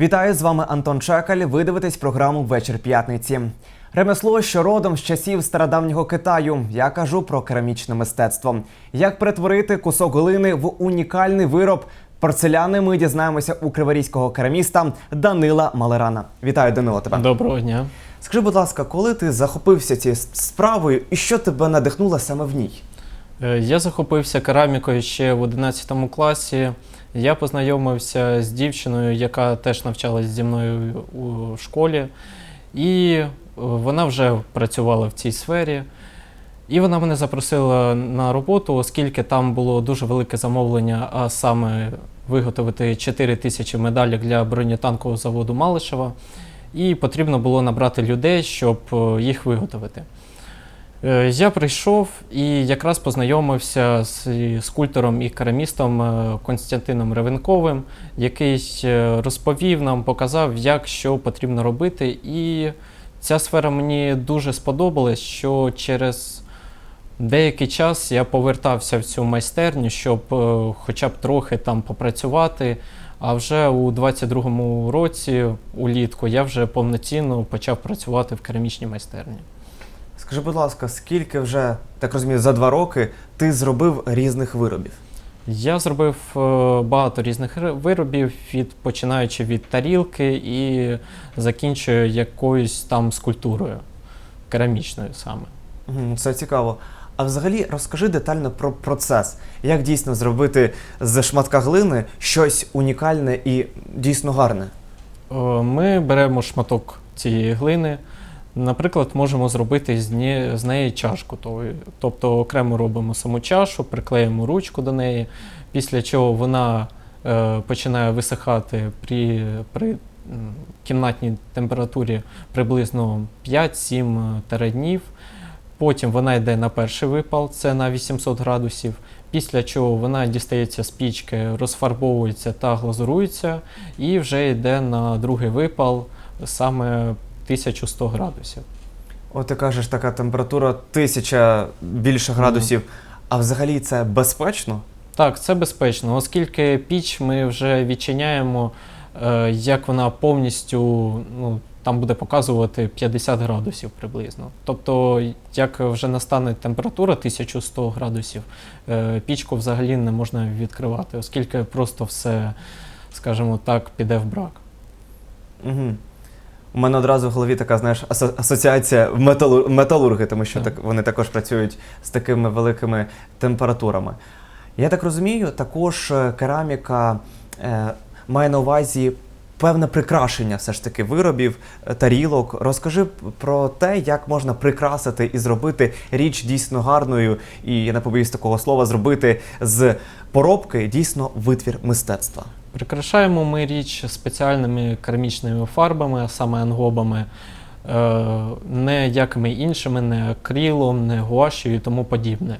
Вітаю з вами Антон Чекаль. Ви дивитесь програму Вечір п'ятниці. Ремесло, що родом з часів стародавнього Китаю. Я кажу про керамічне мистецтво. Як перетворити кусок глини в унікальний вироб порцеляни? Ми дізнаємося у криворізького кераміста Данила Малерана. Вітаю, Данило, тебе. Доброго дня. Скажи, будь ласка, коли ти захопився цією справою і що тебе надихнуло саме в ній? Е, Я захопився керамікою ще в 11 класі. Я познайомився з дівчиною, яка теж навчалась зі мною у школі, і вона вже працювала в цій сфері. І вона мене запросила на роботу, оскільки там було дуже велике замовлення, а саме виготовити 4 тисячі медалей для бронетанкового заводу Малишева. І потрібно було набрати людей, щоб е, їх виготовити. Е, Я прийшов і якраз познайомився з скульптором і керамістом е, Константином Ревенковим, який е, розповів нам, показав, як що потрібно робити. І ця сфера мені дуже сподобалась, що через деякий час я повертався в цю майстерню, щоб хоча б трохи там попрацювати. А вже у 22-му році, улітку, я вже повноцінно почав працювати в керамічній майстерні. Скажи, будь ласка, скільки вже так розумію, за два роки ти зробив різних виробів? Я зробив е, багато різних виробів, від починаючи від тарілки і закінчую якоюсь там скульптурою, керамічною саме. Це цікаво. А взагалі розкажи детально про процес, як дійсно зробити з шматка глини щось унікальне і дійсно гарне. Е, Ми беремо шматок цієї глини. Наприклад, можемо зробити з, не- з неї чашку. Тобто окремо робимо саму чашу, приклеїмо ручку до неї, після чого вона е, починає висихати при, при кімнатній температурі приблизно 5-7 днів. Потім вона йде на перший випал, це на 800 градусів. Після чого вона дістається з пічки, розфарбовується та глазурується, і вже йде на другий випал саме 1100 градусів. От ти кажеш, така температура тисяча більше градусів. А взагалі це безпечно? Так, це безпечно, оскільки піч ми вже відчиняємо, е, як вона повністю ну, там буде показувати 50 градусів приблизно. Тобто, як вже настане температура 1100 градусів, е, пічку взагалі не можна відкривати, оскільки просто все, скажімо так, піде в брак. Угу. У мене одразу в голові така, знаєш, асо- асоціація металу- металурги, тому що Так. вони також працюють з такими великими температурами. Я так розумію, також е, кераміка е, має на увазі певне прикрашення все ж таки виробів, е, тарілок. Розкажи п- про те, як можна прикрасити і зробити річ дійсно гарною, і я не побоюсь такого слова, зробити з поробки дійсно витвір мистецтва. Прикрашаємо ми річ спеціальними керамічними фарбами, а саме ангобами, е, не якими іншими, не акрилом, не гуашею і тому подібне.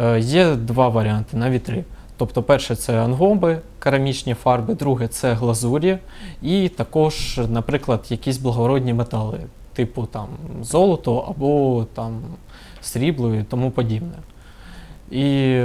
Е, Є два варіанти, навіть три. Тобто, перше це ангоби, керамічні фарби, друге це глазурі, і також, наприклад, якісь благородні метали, типу там золото або там срібло і тому подібне. І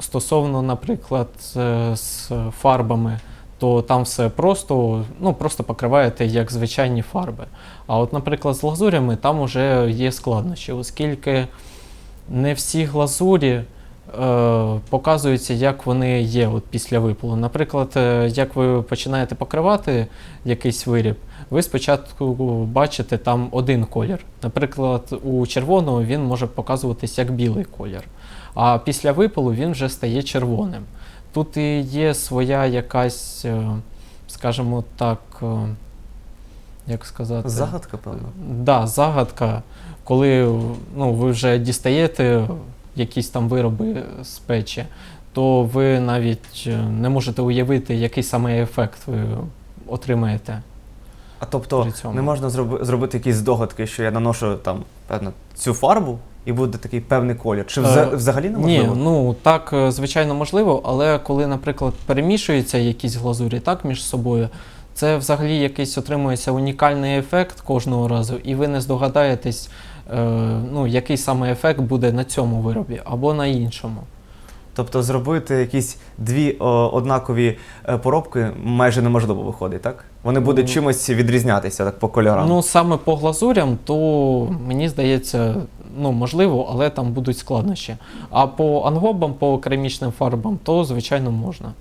стосовно, наприклад, е, з фарбами, то там все просто, ну, просто покриваєте як звичайні фарби. А от, наприклад, з глазурями там вже є складнощі, оскільки не всі глазурі е, показуються, як вони є от після випалу. Наприклад, е, як ви починаєте покривати якийсь виріб, ви спочатку бачите там один колір. Наприклад, у червоного він може показуватись як білий колір, а після випалу він вже стає червоним. Тут і є своя якась, е, скажімо так, е, як сказати, Загадка, певно. Да, загадка, коли ну, ви вже дістаєте якісь там вироби з печі, то ви навіть е, не можете уявити, який саме ефект ви отримаєте. А тобто не можна зроби, зробити якісь здогадки, що я наношу там певно цю фарбу і буде такий певний колір. Чи вза- Е, взагалі Ні, неможливо? ну так, е, звичайно, можливо, але коли, наприклад, перемішуються якісь глазурі так між собою, це взагалі якийсь отримується унікальний ефект кожного разу, і ви не здогадаєтесь, е, ну, який саме ефект буде на цьому виробі або на іншому. Тобто зробити якісь дві о, однакові е, поробки майже неможливо виходить, так? Вони будуть Ну, чимось відрізнятися так по кольорам. Ну, саме по глазурям, то мені здається, ну, можливо, але там будуть складнощі. А по ангобам, по керамічним фарбам, то звичайно можна.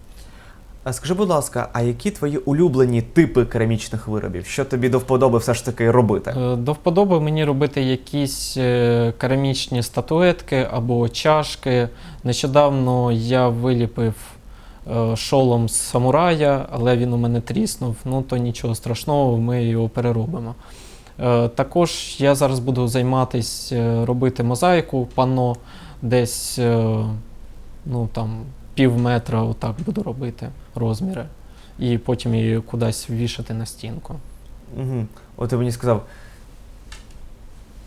А Скажи, будь ласка, а які твої улюблені типи керамічних виробів? Що тобі до вподоби все ж таки робити? Е, До вподоби мені робити якісь е, керамічні статуетки або чашки. Нещодавно я виліпив е, шолом з самурая, але він у мене тріснув. Ну то нічого страшного, ми його переробимо. Е, Також я зараз буду займатися робити мозаїку панно десь е, ну, там, пів метра, отак буду робити розміри. І потім її кудись вішати на стінку. Угу. От ти мені сказав.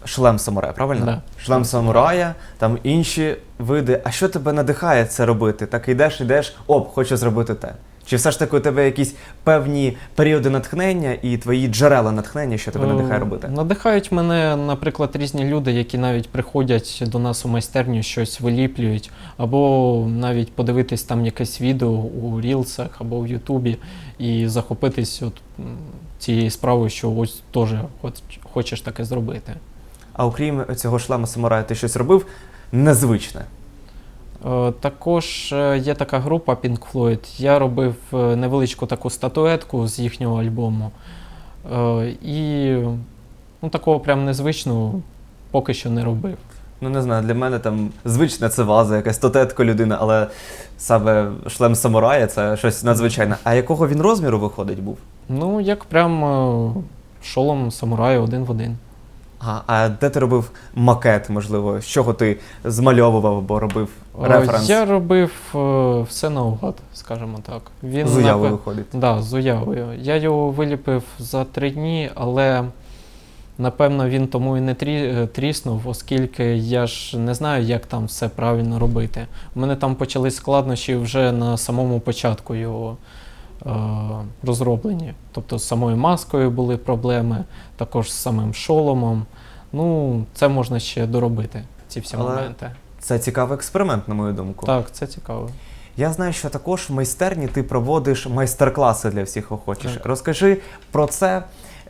Шлем самурая, правильно? Да. Шлем самурая, там інші види. А що тебе надихає це робити? Так йдеш, йдеш, оп, хочу зробити те. Чи все ж таки у тебе якісь певні періоди натхнення і твої джерела натхнення, що тебе надихає робити? Надихають мене, наприклад, різні люди, які навіть приходять до нас у майстерню, щось виліплюють, або навіть подивитись там якесь відео у рілсах або в Ютубі і захопитись от, цією справою, що ось теж хоч- хочеш таке зробити. А окрім цього шлема самурая, ти щось робив незвичне. Е, Також е, є така група Pink Floyd. Я робив е, невеличку таку статуетку з їхнього альбому. І ну, такого прям незвичного поки що не робив. Ну не знаю, для мене там звична це ваза, якась тотетка людина, але саме шлем самурая це щось надзвичайне. А якого він розміру виходить був? Ну, як прям шолом самураю один в один. А, а де ти робив макет, можливо? З чого ти змальовував або робив Е, референс? Я робив е, все наугад, скажімо так. Він З уяви напе- виходить. Да, з уявою. Я його виліпив за три дні, але напевно він тому і не трі... е, тріснув, оскільки я ж не знаю, як там все правильно робити. У мене там почались складнощі вже на самому початку його е... розроблення. Тобто з самою маскою були проблеми, також з самим шоломом. Ну, це можна ще доробити, ці всі Але- моменти. Це цікавий експеримент, на мою думку. Так, це цікаво. Я знаю, що також в майстерні ти проводиш майстер-класи для всіх охочих. Так. Розкажи про це.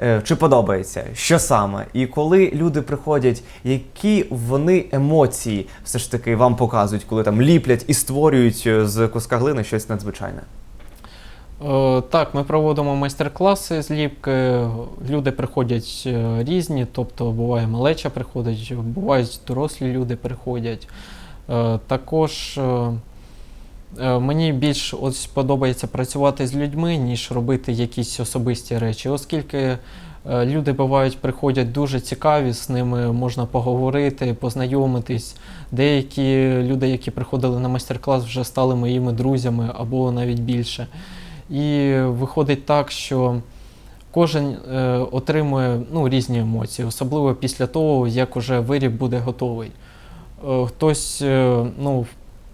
е, Чи подобається, що саме, і коли люди приходять, які вони емоції все ж таки вам показують, коли там ліплять і створюють е, з куска глини щось надзвичайне? Е, Так, ми проводимо майстер-класи зліпки. Люди приходять е, різні, тобто буває малеча приходить, бувають дорослі люди приходять. Е, Також мені більш ось подобається працювати з людьми, ніж робити якісь особисті речі, оскільки люди бувають, приходять дуже цікаві, з ними можна поговорити, познайомитись. Деякі люди, які приходили на майстер-клас, вже стали моїми друзями або навіть більше. І виходить так, що кожен е, отримує ну, різні емоції, особливо після того, як уже виріб буде готовий. Е, хтось, е, ну, в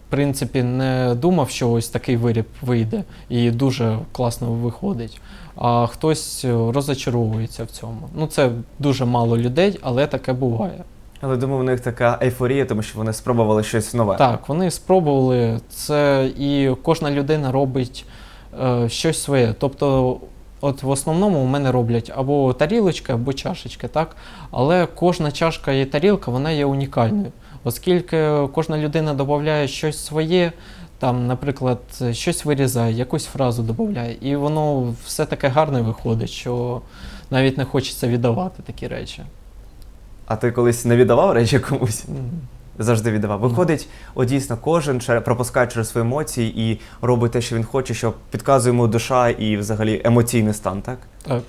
принципі, не думав, що ось такий виріб вийде і дуже класно виходить. А хтось розочаровується в цьому. Ну, це дуже мало людей, але таке буває. Але думаю, в них така ейфорія, тому що вони спробували щось нове. Так, вони спробували це, і кожна людина робить щось своє. Тобто, от в основному у мене роблять або тарілочки, або чашечки, так? Але кожна чашка і тарілка вона є унікальною, оскільки кожна людина додає щось своє. Там, наприклад, щось вирізає, якусь фразу додає, і воно все таке гарне виходить, що навіть не хочеться віддавати такі речі. А ти колись не віддавав речі комусь? Завжди віддавав. Виходить, от дійсно, кожен пропускає через свої емоції і робить те, що він хоче, що підказує йому душа і взагалі емоційний стан, так? Так.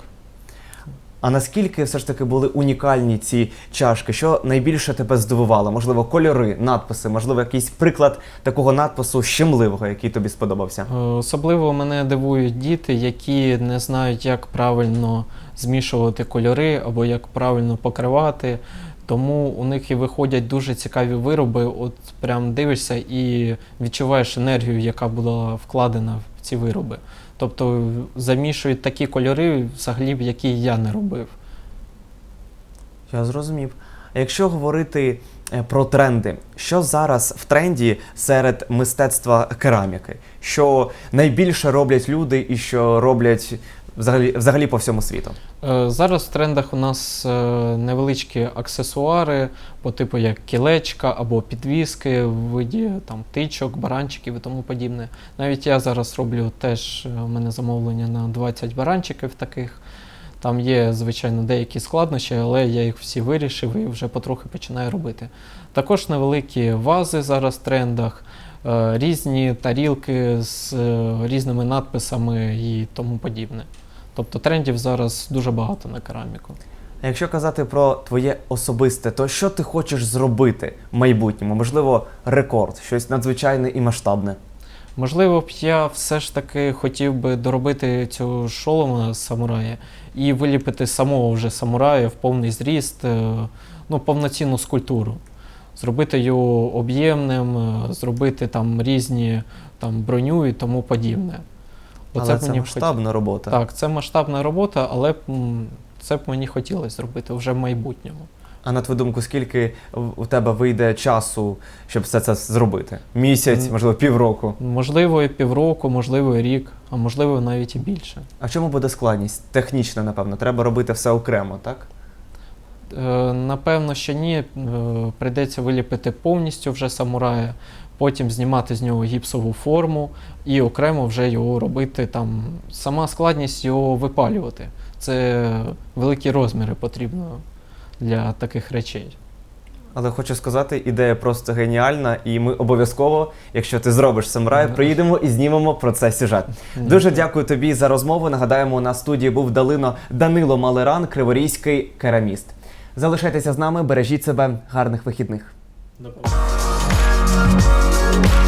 А наскільки все ж таки були унікальні ці чашки? Що найбільше тебе здивувало? Можливо, кольори, надписи, можливо, якийсь приклад такого надпису щемливого, який тобі сподобався? Е, Особливо мене дивують діти, які не знають, як правильно змішувати кольори або як правильно покривати. Тому у них і виходять дуже цікаві вироби. От прям дивишся і відчуваєш енергію, яка була вкладена в ці вироби. Тобто замішують такі кольори, взагалі, які я не робив. Я зрозумів. Якщо говорити е, про тренди. Що зараз в тренді серед мистецтва кераміки? Що найбільше роблять люди і що роблять взагалі, взагалі по всьому світу? Е, Зараз в трендах у нас е, невеличкі аксесуари по типу як кілечка або підвіски в виді там тичок, баранчиків і тому подібне. Навіть я зараз роблю теж е, у мене замовлення на 20 баранчиків таких. Там є, звичайно, деякі складнощі, але я їх всі вирішив і вже потрохи починаю робити. Також невеликі вази зараз в трендах, різні тарілки з різними надписами і тому подібне. Тобто трендів зараз дуже багато на кераміку. А Якщо казати про твоє особисте, то що ти хочеш зробити в майбутньому? Можливо, рекорд, щось надзвичайне і масштабне. Можливо б я все ж таки хотів би доробити цю шолома самурая і виліпити самого вже самурая в повний зріст, е, ну, повноцінну скульптуру. Зробити його об'ємним, е, зробити там різні там, броню і тому подібне. Але б це мені масштабна робота. Так, це масштабна робота, але це б мені хотілося зробити вже в майбутньому. А на твою думку, скільки у тебе вийде часу, щоб все це зробити? Місяць, можливо, півроку. Можливо, і півроку, можливо, і рік, а можливо, навіть і більше. А чому буде складність? Технічна, напевно. Треба робити все окремо, так? Е, Напевно, що ні. Е, Прийдеться виліпити повністю вже самурая, потім знімати з нього гіпсову форму і окремо вже його робити там. Сама складність його випалювати. Це великі розміри потрібно для таких речей. Але хочу сказати, ідея просто геніальна, і ми обов'язково, якщо ти зробиш самурая, Ага. приїдемо і знімемо про це сюжет. Дуже дякую тобі за розмову. Нагадаємо, на студії був Далино Данило Малеран, криворізький кераміст. Залишайтеся з нами, бережіть себе, гарних вихідних. До побачення. Bye.